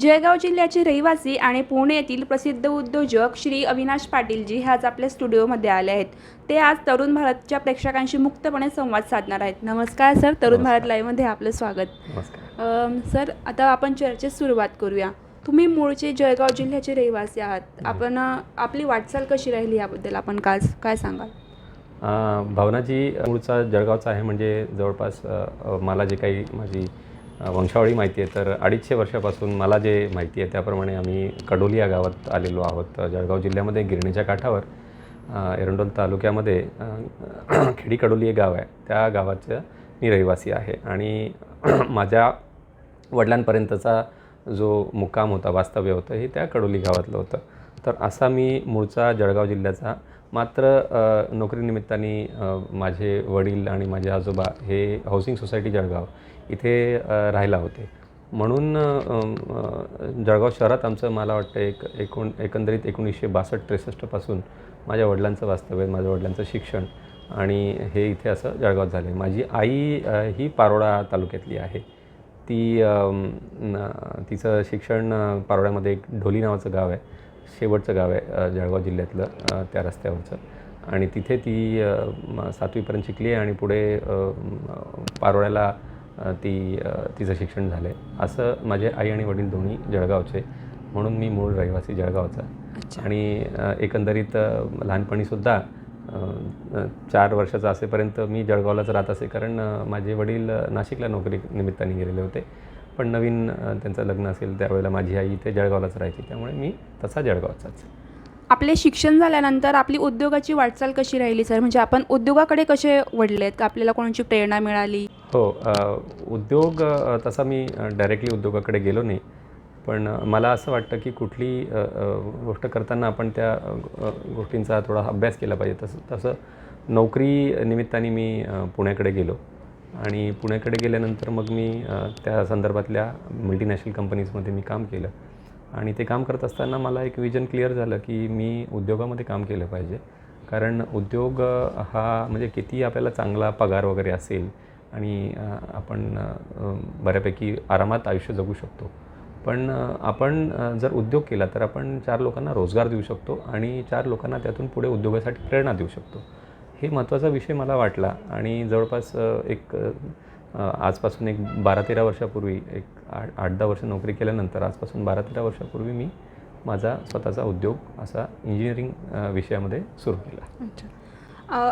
जळगाव जिल्ह्याचे रहिवासी आणि पुणे येथील प्रसिद्ध उद्योजक श्री अविनाश पाटीलजी हे आज आपल्या स्टुडिओमध्ये आले आहेत. ते आज तरुण भारतच्या प्रेक्षकांशी मुक्तपणे संवाद साधणार आहेत. नमस्कार सर. तरुण. भारत लाईव्हमध्ये आपलं स्वागत. सर आता आपण चर्चेस सुरुवात करूया. तुम्ही मूळचे जळगाव जिल्ह्याचे रहिवासी आहात. आपण आपली वाटचाल कशी राहिली याबद्दल आपण काय काय सांगाल? भावनाजी मूळचा जळगावचा आहे म्हणजे जवळपास मला जे काही माझी वंशावळी माहिती आहे. तर अडीचशे वर्षापासून मला जे माहिती आहे त्याप्रमाणे आम्ही कडोली या गावात आलेलो आहोत. जळगाव जिल्ह्यामध्ये गिरणीच्या काठावर एरंडोल तालुक्यामध्ये खेडी कडोली हे गाव आहे. त्या गावाचं मी रहिवासी आहे. आणि माझ्या वडिलांपर्यंतचा जो मुक्काम होता वास्तव्य होतं हे त्या कडोली गावातलं होतं. तर असा मी मूळचा जळगाव जिल्ह्याचा मात्र नोकरीनिमित्ताने माझे वडील आणि माझे आजोबा हे हाऊसिंग सोसायटी जळगाव इथे राहायला होते. म्हणून जळगाव शहरात आमचं मला वाटतं एक एकोण एकंदरीत एकोणीसशे बासष्ट त्रेसष्टपासून माझ्या वडिलांचं वास्तव्य माझ्या वडिलांचं शिक्षण आणि हे इथे असं जळगाव झालं आहे माझी आई ही पारोडा तालुक्यातली आहे. ती तिचं शिक्षण पारोड्यामध्ये एक ढोली नावाचं गाव आहे. शेवटचं गाव आहे जळगाव जिल्ह्यातलं त्या रस्त्यावरचं. आणि तिथे ती सातवीपर्यंत शिकली आहे आणि पुढे पारोळ्याला पारोड्याला ती तिचं शिक्षण झालं आहे असं माझे आई आणि वडील दोन्ही जळगावचे. म्हणून मी मूळ रहिवासी जळगावचा. आणि एकंदरीत लहानपणीसुद्धा चार वर्षाचा असेपर्यंत मी जळगावलाच राहत असे. कारण माझे वडील नाशिकला नोकरी निमित्ताने गेलेले होते. पण नवीन त्यांचं लग्न असेल त्यावेळेला माझी आई इथे जळगावलाच राहायची. त्यामुळे मी तसा जळगावचाच. आपले शिक्षण झाल्यानंतर आपली उद्योगाची वाटचाल कशी राहिली सर? म्हणजे आपण उद्योगाकडे कसे वळलेत? आपल्याला कोणाची प्रेरणा मिळाली? हो उद्योग तसा मी डायरेक्टली उद्योगाकडे गेलो नाही. पण मला असं वाटतं की कुठली गोष्ट करताना आपण त्या गोष्टींचा थोडा अभ्यास केला पाहिजे. तसं तसं नोकरी निमित्ताने मी पुण्याकडे गेलो. आणि पुण्याकडे गेल्यानंतर मग मी त्या संदर्भातल्या मल्टीनॅशनल कंपनीजमध्ये मी काम केलं. आणि ते काम करत असताना मला एक विजन क्लिअर झालं की मी उद्योगामध्ये काम केलं पाहिजे. कारण उद्योग हा म्हणजे किती आपल्याला चांगला पगार वगैरे असेल आणि आपण बऱ्यापैकी आरामात आयुष्य जगू शकतो. पण आपण जर उद्योग केला तर आपण चार लोकांना रोजगार देऊ शकतो आणि चार लोकांना त्यातून पुढे उद्योगासाठी प्रेरणा देऊ शकतो. हे महत्त्वाचा विषय मला वाटला आणि जवळपास एक आजपासून एक बारा तेरा वर्षापूर्वी एक आठ आठ दहा वर्ष नोकरी केल्यानंतर आजपासून बारा तेरा वर्षापूर्वी मी माझा स्वतःचा उद्योग असा इंजिनिअरिंग विषयामध्ये सुरू केला. अच्छा.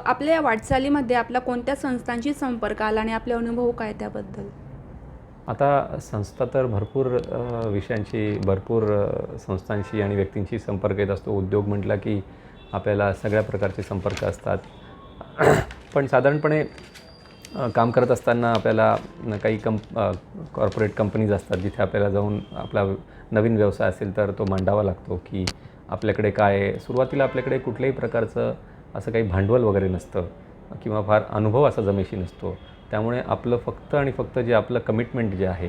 आपल्या वाटचालीमध्ये आपला कोणत्या संस्थांशी संपर्क आला आणि आपले अनुभव काय त्याबद्दल? आता संस्था तर भरपूर विषयांशी भरपूर संस्थांशी आणि व्यक्तींशी संपर्क येत असतो. उद्योग म्हटला की आपल्याला सगळ्या प्रकारचे संपर्क असतात. पण साधारणपणे काम करत असताना आपल्याला न काही कंप कॉर्पोरेट कंपनीज असतात जिथे आपल्याला जाऊन आपला नवीन व्यवसाय असेल तर तो मांडावा लागतो की आपल्याकडे काय आहे. सुरुवातीला आपल्याकडे कुठल्याही प्रकारचं असं काही भांडवल वगैरे नसतं किंवा फार अनुभव असा जमेशी नसतो त्यामुळे आपलं फक्त आणि फक्त जे आपलं कमिटमेंट जे आहे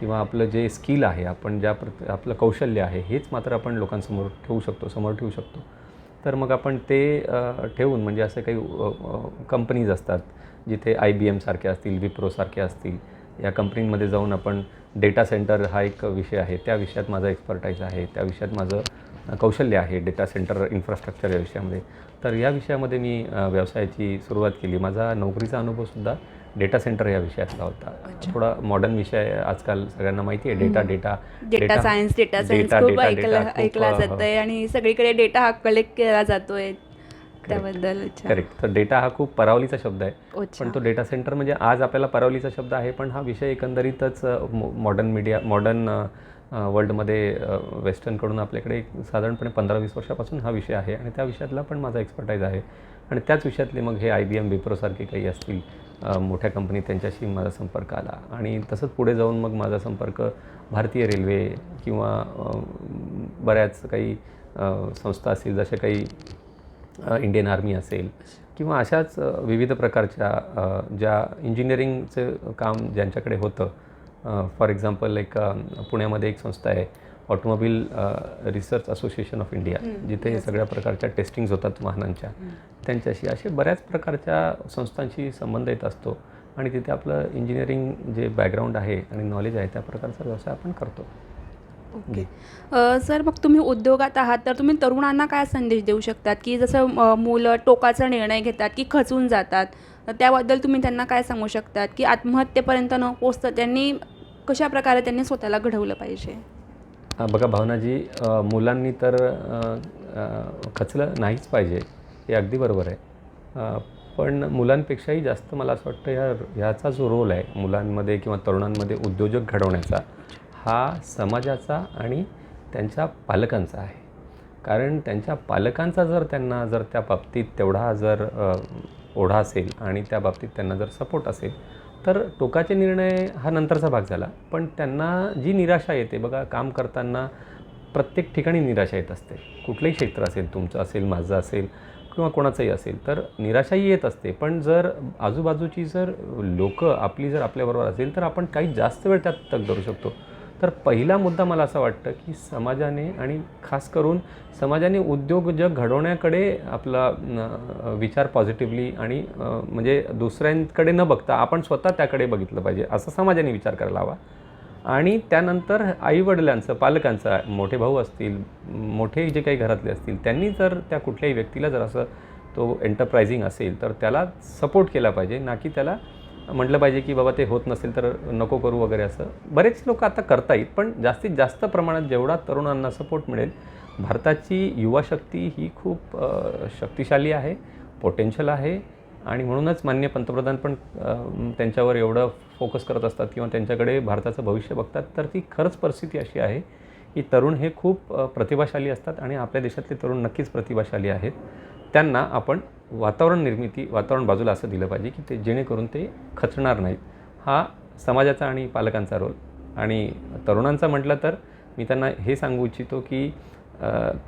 किंवा आपलं जे स्किल आहे आपण ज्या प्र आपलं कौशल्य आहे हेच मात्र आपण लोकांसमोर ठेवू शकतो समोर ठेवू शकतो तर मग आपण ते ठेवून म्हणजे असे काही कंपनीज असतात जिथे आय बी एमसारख्या असतील विप्रोसारख्या असतील या कंपनीमध्ये जाऊन आपण डेटा सेंटर हा एक विषय आहे. त्या विषयात माझा एक्सपर्टाईज आहे. त्या विषयात माझं कौशल्य आहे डेटा सेंटर इन्फ्रास्ट्रक्चर या विषयामध्ये. तर या विषयामध्ये मी व्यवसायाची सुरुवात केली. माझा नोकरीचा अनुभवसुद्धा डेटा सेंटर या विषयातला होता. थोडा मॉडर्न विषय आजकाल सगळ्यांना माहिती आहे data data data science data science खूप ऐकला ऐकला जात आहे आणि सगळीकडे डेटा हा कलेक्ट केला जातोय त्याबद्दल. अच्छा. करेक्ट तर डेटा हा खूप परावलीचा शब्द आहे. पण तो डेटा सेंटर म्हणजे आज आपल्याला परावलीचा शब्द आहे पण हा विषय एकंदरीतच मॉडर्न मीडिया मॉडर्न वर्ल्डमध्ये वेस्टर्नकडून आपल्याकडे एक साधारणपणे पंधरा वीस वर्षापासून हा विषय आहे. आणि त्या विषयातला पण माझा एक्सपर्टाईज आहे. आणि त्याच विषयातले मग हे आय बी एम विप्रोसारखे काही असतील मोठ्या कंपनी त्यांच्याशी माझा संपर्क आला. आणि तसंच पुढे जाऊन मग माझा संपर्क भारतीय रेल्वे किंवा बऱ्याच काही संस्था असतील जसे काही इंडियन आर्मी असेल किंवा अशाच विविध प्रकारच्या ज्या इंजिनिअरिंगचं काम ज्यांच्याकडे होतं. फॉर एक्झाम्पल एक पुण्यामध्ये एक संस्था आहे automobile research association of India जिथे. सगळ्या प्रकारच्या टेस्टिंग्स होतात वाहनांच्या त्यांच्याशी असे बऱ्याच प्रकारच्या संस्थांशी संबंध येत असतो. आणि तिथे आपलं इंजिनिअरिंग जे बॅकग्राऊंड आहे आणि नॉलेज आहे त्या प्रकारचा व्यवसाय आपण करतो. ओके. सर मग तुम्ही उद्योगात आहात तर तुम्ही तरुणांना काय संदेश देऊ शकतात? की जसं मुलं टोकाचा निर्णय घेतात की खचून जातात त्याबद्दल तुम्ही त्यांना काय सांगू शकतात? की आत्महत्येपर्यंत न पोचता त्यांनी कशा प्रकारे त्यांनी स्वतःला घडवलं पाहिजे? बघा भावनाजी मुलांनी तर खचलं नाहीच पाहिजे हे अगदी बरोबर आहे. पण मुलांपेक्षाही जास्त मला असं वाटतं ह्या ह्याचा जो रोल आहे मुलांमध्ये किंवा तरुणांमध्ये उद्योजक घडवण्याचा हा समाजाचा आणि त्यांच्या पालकांचा आहे. कारण त्यांच्या पालकांचा जर त्यांना जर त्या बाबतीत तेवढा जर ओढा असेल आणि त्या बाबतीत त्यांना जर सपोर्ट असेल तर टोकाचे निर्णय हा नंतरचा भाग झाला. पण त्यांना जी निराशा येते बघा काम करताना प्रत्येक ठिकाणी निराशा येत असते. कुठलंही क्षेत्र असेल तुमचं असेल माझं असेल किंवा कोणाचंही असेल तर निराशाही येत असते. पण जर आजूबाजूची जर लोकं आपली जर आपल्याबरोबर असेल तर आपण काही जास्त वेळ त्यात तग धरू शकतो. तर पहिला मुद्दा मला असं वाटतं की समाजाने आणि खास करून समाजाने उद्योगजग घडवण्याकडे आपला विचार पॉझिटिव्हली आणि म्हणजे दुसऱ्यांकडे न बघता आपण स्वतः त्याकडे बघितलं पाहिजे असं समाजाने विचार करायला हवा. आणि त्यानंतर आईवडिलांचं पालकांचं मोठे भाऊ असतील मोठे जे काही घरातले असतील त्यांनी जर त्या कुठल्याही व्यक्तीला जर असं तो एंटरप्रायझिंग असेल तर त्याला सपोर्ट केला पाहिजे ना की त्याला म्हटलं पाहिजे की बाबा ते होत नसेल तर नको करू वगैरे असं. बरेच लोक आता करता येत पण जास्तीत जास्त प्रमाणात जेवढा तरुणांना सपोर्ट मिळेल भारताची युवाशक्ती ही खूप शक्तिशाली आहे पोटेन्शियल आहे आणि म्हणूनच मान्य पंतप्रधान पण त्यांच्यावर एवढं फोकस करत असतात किंवा त्यांच्याकडे भारताचं भविष्य बघतात तर ती खरंच परिस्थिती अशी आहे की तरुण हे खूप प्रतिभाशाली असतात आणि आपल्या देशातले तरुण नक्कीच प्रतिभाशाली आहेत. त्यांना आपण वातावरण निर्मिती वातावरण बाजूला असं दिलं पाहिजे की ते जेणेकरून ते खचणार नाहीत. हा समाजाचा आणि पालकांचा रोल. आणि तरुणांचा म्हटलं तर मी त्यांना हे सांगू इच्छितो की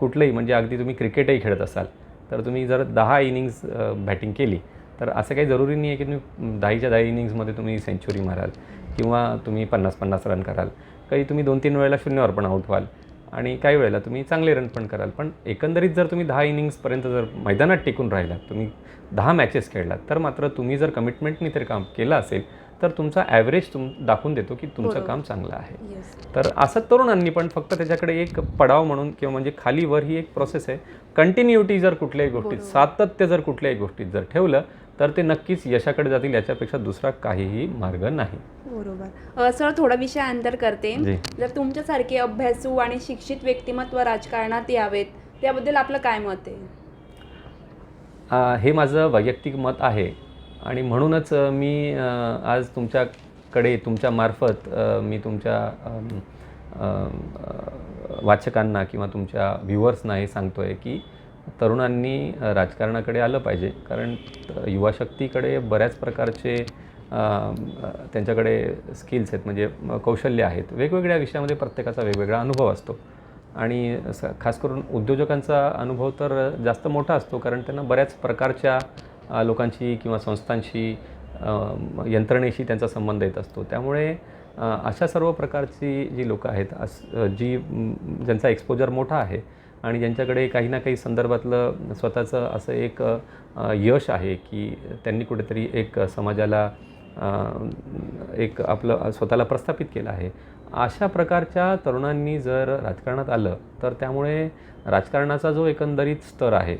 कुठलंही म्हणजे अगदी तुम्ही क्रिकेटही खेळत असाल तर तुम्ही जर दहा इनिंग्स बॅटिंग केली तर असं काही जरुरी नाही आहे की तुम्ही दहाच्या दहा इनिंग्समध्ये तुम्ही सेंचुरी माराल किंवा तुम्ही पन्नास पन्नास रन कराल. काही तुम्ही दोन तीन वेळेला शून्यावर पण आऊट व्हाल. आणि काही वेळेला तुम्ही चांगले रन पण कराल पण एकंदरीत जर तुम्ही दहा इनिंग्सपर्यंत जर मैदानात टिकून राहिलात तुम्ही दहा मॅचेस खेळलात तर मात्र तुम्ही जर कमिटमेंटनी तर काम केलं असेल तर तुमचा ॲव्हरेज तुम दाखवून देतो की तुमचं. काम चांगलं आहे तर असं तरुणांनी पण फक्त त्याच्याकडे एक पडाव म्हणून किंवा म्हणजे खाली वर ही एक प्रोसेस आहे कंटिन्युटी जर कुठल्याही गोष्टीत. सातत्य जर कुठल्याही गोष्टीत जर ठेवलं तर ते नक्कीच यशाकडे जातील याच्यापेक्षा दुसरा काहीही मार्ग नाही. बरोबर. सर थोडा विषय अंतर करते. जर तुमच्यासारखे अभ्यासू आणि शिक्षित व्यक्तिमत्व राजकारणात यावेत त्याबद्दल आपलं काय मत आहे? हे माझं वैयक्तिक मत आहे. आणि म्हणूनच मी आज तुमच्याकडे तुमच्या मार्फत अ, मी तुमच्या वाचकांना किंवा तुमच्या व्ह्युअर्सना हे सांगतो आहे की तरुणांनी राजकारणाकडे आलं पाहिजे. कारण युवाशक्तीकडे बऱ्याच प्रकारचे त्यांच्याकडे स्किल्स आहेत म्हणजे कौशल्य आहेत. वेगवेगळ्या विषयामध्ये प्रत्येकाचा वेगवेगळा अनुभव असतो. आणि स खास करून उद्योजकांचा अनुभव तर जास्त मोठा असतो कारण त्यांना बऱ्याच प्रकारच्या लोकांशी किंवा संस्थांशी यंत्रणेशी त्यांचा संबंध येत असतो. त्यामुळे अशा सर्व प्रकारची जी लोकं आहेत अस जी ज्यांचा एक्सपोजर मोठा आहे आणि ज्यांच्याकडे काही ना काही संदर्भातलं स्वतःचं असं एक यश आहे की त्यांनी कुठेतरी एक समाजाला एक आपलं स्वतःला प्रस्थापित केलं आहे. अशा प्रकारच्या तरुणांनी जर राजकारणात आलं तर त्यामुळे राजकारणाचा जो एकंदरीत स्तर आहे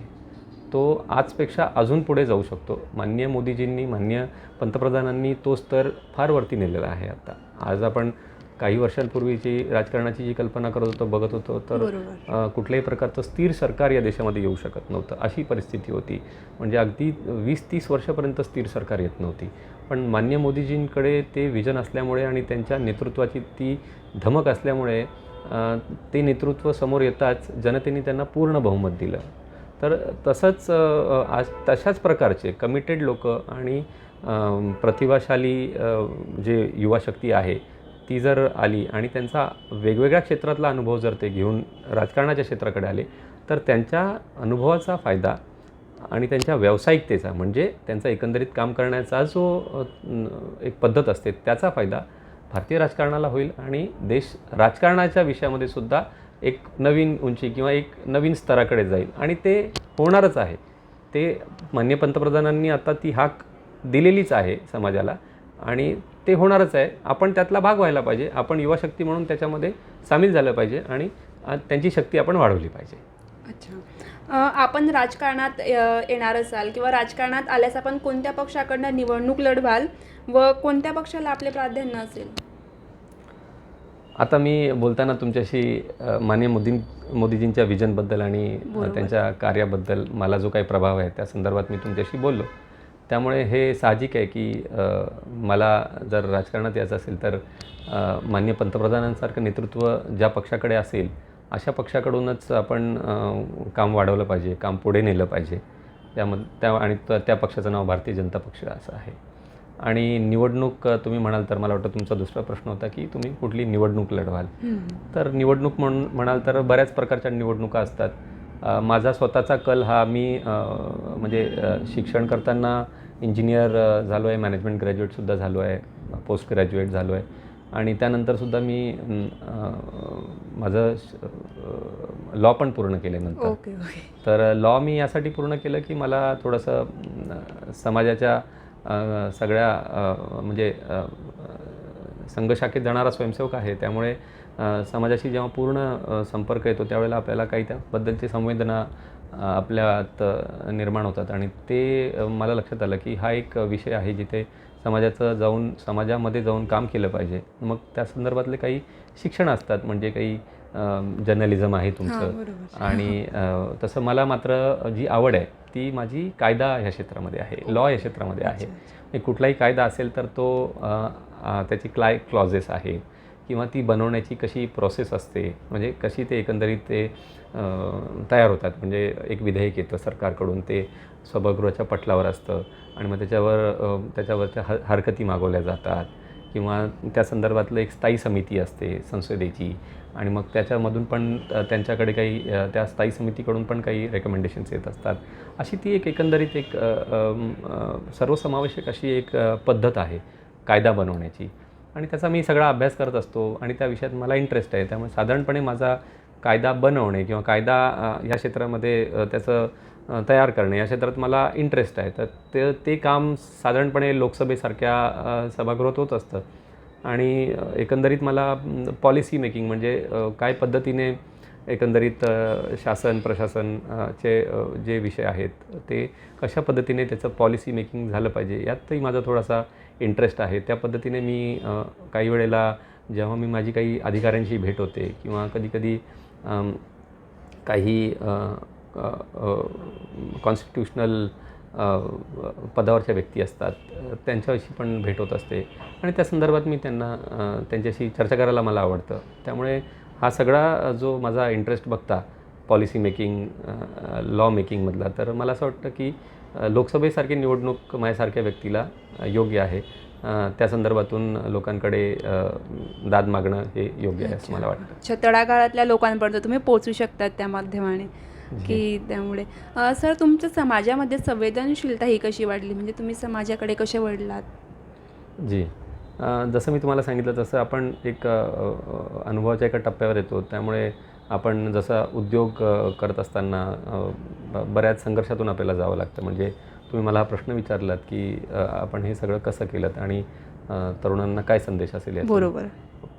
तो आजपेक्षा अजून पुढे जाऊ शकतो. मान्य मोदीजींनी मान्य पंतप्रधानांनी तो स्तर फार वरती नेलेला आहे आता. आज आपण काही वर्षांपूर्वीची राजकारणाची जी कल्पना करत होतो बघत होतो तर कुठल्याही प्रकारचं स्थिर सरकार या देशामध्ये येऊ शकत नव्हतं. अशी परिस्थिती होती. म्हणजे अगदी वीस तीस वर्षापर्यंत स्थिर सरकार येत नव्हती. पण मान्य मोदीजींकडे ते विजन असल्यामुळे आणि त्यांच्या नेतृत्वाची ती धमक असल्यामुळे ते नेतृत्व समोर येताच जनतेने त्यांना पूर्ण बहुमत दिलं. तर तसंच आज तशाच प्रकारचे कमिटेड लोक आणि प्रतिभाशाली जे युवाशक्ती आहे ती जर आली आणि त्यांचा वेगवेगळ्या क्षेत्रातला अनुभव जर ते घेऊन राजकारणाच्या क्षेत्राकडे आले तर त्यांच्या अनुभवाचा फायदा आणि त्यांच्या व्यावसायिकतेचा म्हणजे त्यांचा एकंदरीत काम करण्याचा जो एक पद्धत असते त्याचा फायदा भारतीय राजकारणाला होईल आणि देश राजकारणाच्या विषयामध्ये सुद्धा एक नवीन उंची किंवा एक नवीन स्तराकडे जाईल. आणि ते होणारच आहे. ते मान्य पंतप्रधानांनी आता ती हाक दिलेलीच आहे समाजाला. आणि ते होणारच आहे. आपण त्यातला भाग व्हायला पाहिजे. आपण युवा शक्ती म्हणून त्याच्यामध्ये सामील झालं पाहिजे आणि त्यांची शक्ती आपण वाढवली पाहिजे. अच्छा. आपण राजकारणात येणार असाल किंवा राजकारणात आल्यास आपण कोणत्या पक्षाकडनं निवडणूक लढवाल व कोणत्या पक्षाला आपले प्राधान्य असेल? आता मी बोलताना तुमच्याशी अ, माननीय मोदी मोदीजींच्या विजनबद्दल आणि. त्यांच्या कार्याबद्दल मला जो काही प्रभाव आहे त्या संदर्भात मी तुमच्याशी बोललो. त्यामुळे हे साहजिक आहे की मला जर राजकारणात यायचं असेल तर अ, माननीय पंतप्रधानांसारखं नेतृत्व ज्या पक्षाकडे असेल अशा पक्षाकडूनच आपण काम वाढवलं पाहिजे काम पुढे नेलं पाहिजे. त्यामध्ये त्या आणि त्या पक्षाचं नाव भारतीय जनता पक्ष असं आहे. आणि निवडणूक तुम्ही म्हणाल तर मला वाटतं तुमचा दुसरा प्रश्न होता की तुम्ही कुठली निवडणूक लढवाल? तर निवडणूक म्हणून म्हणाल तर बऱ्याच प्रकारच्या निवडणुका असतात. माझा स्वतःचा कल हा मी म्हणजे शिक्षण करताना इंजिनियर झालो आहे मॅनेजमेंट ग्रॅज्युएटसुद्धा झालो आहे पोस्ट ग्रॅज्युएट झालो आहे आणि त्यानंतरसुद्धा मी माझं लॉ पण पूर्ण केले नंतर. Okay okay. तर लॉ मी यासाठी पूर्ण केलं की मला थोडंसं समाजाच्या सगळ्या म्हणजे संघशाखेत जाणारा स्वयंसेवक आहे. त्यामुळे समाजाशी जेव्हा पूर्ण संपर्क येतो त्यावेळेला आपल्याला काही त्याबद्दलची संवेदना आपल्यात निर्माण होतात. आणि ते मला लक्षात आलं की हा एक विषय आहे जिथे समाजाचं जाऊन समाजामध्ये जाऊन काम केलं पाहिजे. मग त्या संदर्भातले काही शिक्षण असतात म्हणजे काही जर्नलिझम आहे तुमचं. आणि तसं मला मात्र जी आवड आहे ती माझी कायदा ह्या क्षेत्रामध्ये आहे लॉ या क्षेत्रामध्ये आहे. एक कुठलाही कायदा असेल तर तो त्याची क्लाय क्लॉजेस आहेत किंवा ती बनवण्याची कशी प्रोसेस असते म्हणजे कशी ते एकंदरीत ते तयार होतात. म्हणजे एक विधेयक येतं सरकारकडून ते सभागृहाच्या पटलावर असतं आणि मग त्याच्यावर त्याच्यावरच्या ह हरकती मागवल्या जातात. किंवा त्या संदर्भातलं एक स्थायी समिती असते संसदेची आणि मग त्याच्यामधून पण त्यांच्याकडे काही त्या स्थायी समितीकडून पण काही रेकमेंडेशन्स येत असतात. अशी ती एक एकंदरीत एक सर्वसमावेशक अशी एक पद्धत आहे कायदा बनवण्याची. आणि त्याचा मी सगळा अभ्यास करत असतो आणि त्या विषयात मला इंटरेस्ट आहे. त्यामुळे साधारणपणे माझा कायदा बनवणे किंवा कायदा ह्या या क्षेत्रामध्ये त्याचं तयार करणे या क्षेत्रात मला इंटरेस्ट आहे. तर ते ते काम साधारणपणे लोकसभेसारख्या सभागृहात होत असतं. आणि एकंदरीत मला पॉलिसी मेकिंग म्हणजे काय पद्धतीने एकंदरीत शासन प्रशासन चे जे विषय आहेत ते कशा पद्धतीने त्याचं पॉलिसी मेकिंग झालं पाहिजे यातही माझा थोडासा इंटरेस्ट आहे. त्या पद्धतीने मी काही वेळेला जेव्हा मी माझी काही अधिकाऱ्यांशी भेट होते किंवा कधीकधी काही कॉन्स्टिट्युशनल पदावरच्या व्यक्ती असतात त्यांच्याशी पण भेट होत असते. आणि त्या संदर्भात मी त्यांना त्यांच्याशी चर्चा करायला मला आवडतं. त्यामुळे हा सगळा जो माझा इंटरेस्ट बघता पॉलिसी मेकिंग लॉ मेकिंगमधला तर मला असं वाटतं की लोकसभेसारखी निवडणूक माझ्यासारख्या व्यक्तीला योग्य आहे. त्या संदर्भातून लोकांकडे दाद मागणं हे योग्य आहे असं मला वाटतं. अच्छा तळागाळातल्या लोकांपर्यंत तुम्ही पोहोचू शकतात त्या माध्यमाने की त्यामुळे. सर तुमच्या समाजामध्ये संवेदनशीलता ही कशी वाढली? म्हणजे तुम्ही समाजाकडे कसे वळलात? जी. जसं मी तुम्हाला सांगितलं तसं आपण एक अनुभवाच्या एका टप्प्यावर येतो. त्यामुळे आपण जसा उद्योग करत असताना बऱ्याच संघर्षातून आपल्याला जावं लागतं. म्हणजे तुम्ही मला हा प्रश्न विचारलात की आपण हे सगळं कसं केलं आणि तरुणांना काय संदेश असेल? बरोबर.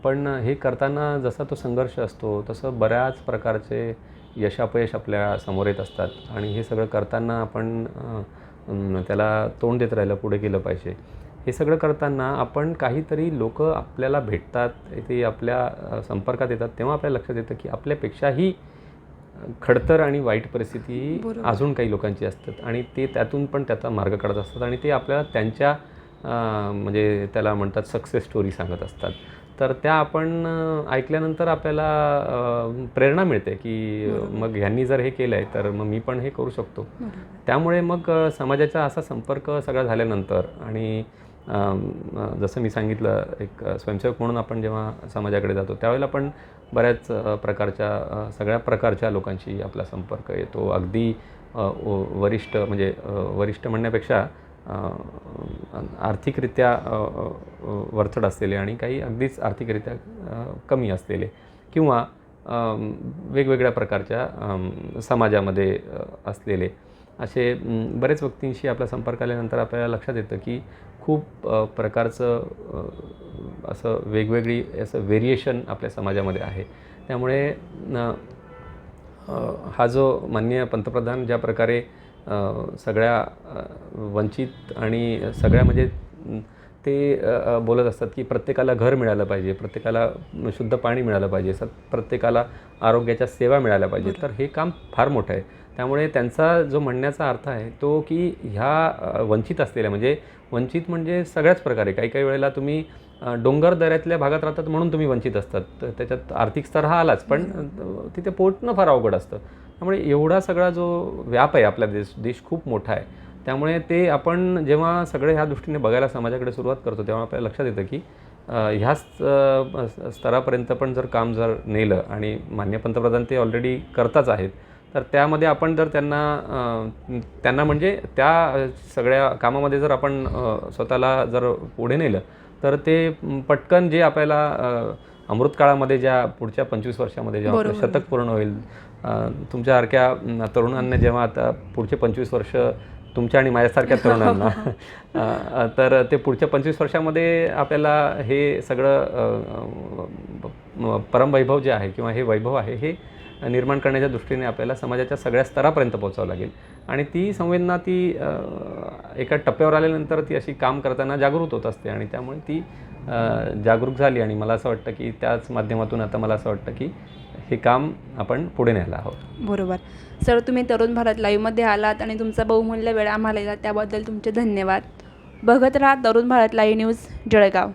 पण हे करताना जसा तो संघर्ष असतो तसं बऱ्याच प्रकारचे यशापयश आपल्यासमोर येत असतात. आणि हे सगळं करताना आपण त्याला तोंड देत राहिलं पुढे गेलं पाहिजे. हे सगळं करताना आपण काहीतरी लोक आपल्याला भेटतात ते आपल्या संपर्कात येतात तेव्हा आपल्या लक्षात येतं की आपल्यापेक्षाही खडतर आणि वाईट परिस्थिती. अजून काही लोकांची असतात आणि ते त्यातून पण त्याचा मार्ग काढत असतात आणि ते आपल्याला त्यांच्या म्हणजे त्याला म्हणतात सक्सेस स्टोरी सांगत असतात तर त्या आपण ऐकल्यानंतर आपल्याला प्रेरणा मिळते की. मग ह्यांनी जर हे केलं आहे तर मग मी पण हे करू शकतो त्यामुळे मग समाजाचा असा संपर्क सगळा झाल्यानंतर आणि जसं मी सांगितलं एक स्वयंसेवक म्हणून आपण जेव्हा समाजाकडे जातो त्यावेळेला पण बऱ्याच प्रकारच्या सगळ्या प्रकारच्या लोकांशी आपला संपर्क येतो. अगदी वरिष्ठ म्हणजे वरिष्ठ म्हणण्यापेक्षा आर्थिकरित्या अ, वरचढ असलेले आणि काही अगदीच आर्थिकरित्या कमी असलेले किंवा वेगवेगळ्या प्रकारच्या समाजामध्ये असलेले असे बरेच व्यक्तींशी आपला संपर्क आल्यानंतर आपल्याला लक्षात येतं की खूप प्रकारचं असं वेगवेगळी असं व्हेरिएशन आपल्या समाजामध्ये आहे. त्यामुळे हा जो माननीय पंतप्रधान ज्या प्रकारे सगळ्या वंचित आणि सगळ्या म्हणजे ते बोलत असतात की प्रत्येकाला घर मिळालं पाहिजे प्रत्येकाला शुद्ध पाणी मिळालं पाहिजे प्रत्येकाला आरोग्याच्या सेवा मिळाल्या पाहिजे तर हे काम फार मोठं आहे. त्यामुळे त्यांचा जो म्हणण्याचा अर्थ आहे तो की ह्या वंचित असलेल्या म्हणजे वंचित म्हणजे सगळ्याच प्रकारे. काही काही वेळेला तुम्ही डोंगर दऱ्यातल्या भागात राहतात म्हणून तुम्ही वंचित असतात. तर त्याच्यात आर्थिक स्तर हा आलाच पण तिथे पोटणं फार अवघड असतं. त्यामुळे एवढा सगळा जो व्याप आहे आपला देश देश खूप मोठा आहे. त्यामुळे ते आपण जेव्हा सगळे ह्या दृष्टीने बघायला समाजाकडे सुरुवात करतो तेव्हा आपल्याला लक्षात येतं की ह्याच स्तरापर्यंत पण जर काम जर नेलं आणि मान्य पंतप्रधान ते ऑलरेडी करताच आहेत तर त्यामध्ये आपण जर त्यांना त्यांना म्हणजे त्या सगळ्या कामामध्ये जर आपण स्वतःला जर पुढे नेलं तर ते पटकन जे आपल्याला अ, अमृतकाळामध्ये ज्या पुढच्या पंचवीस वर्षामध्ये जेव्हा. शतक पूर्ण होईल तुमच्यासारख्या तरुणांना जेव्हा आता पुढचे पंचवीस वर्ष तुमच्या आणि माझ्यासारख्या तरुणांना तर ते पुढच्या पंचवीस वर्षामध्ये आपल्याला हे सगळं परमवैभव जे आहे किंवा हे वैभव आहे हे निर्माण करण्याच्या दृष्टीने आपल्याला समाजाच्या सगळ्या स्तरापर्यंत पोहोचावं लागेल. आणि ती संवेदना ती एका टप्प्यावर आल्यानंतर ती अशी काम करताना जागृत होत असते आणि त्यामुळे ती जागरूक झाली आणि मला असं वाटतं की त्याच माध्यमातून आता मला असं वाटतं की हे काम आपण पुढे न्यायला आहोत बरोबर. सर तुम्ही तरुण भारत लाईव्हमध्ये आलात आणि तुमचा बहुमूल्य वेळ आम्हाला त्याबद्दल तुमचे धन्यवाद. बघत राहा तरुण भारत लाईव्ह न्यूज जळगाव.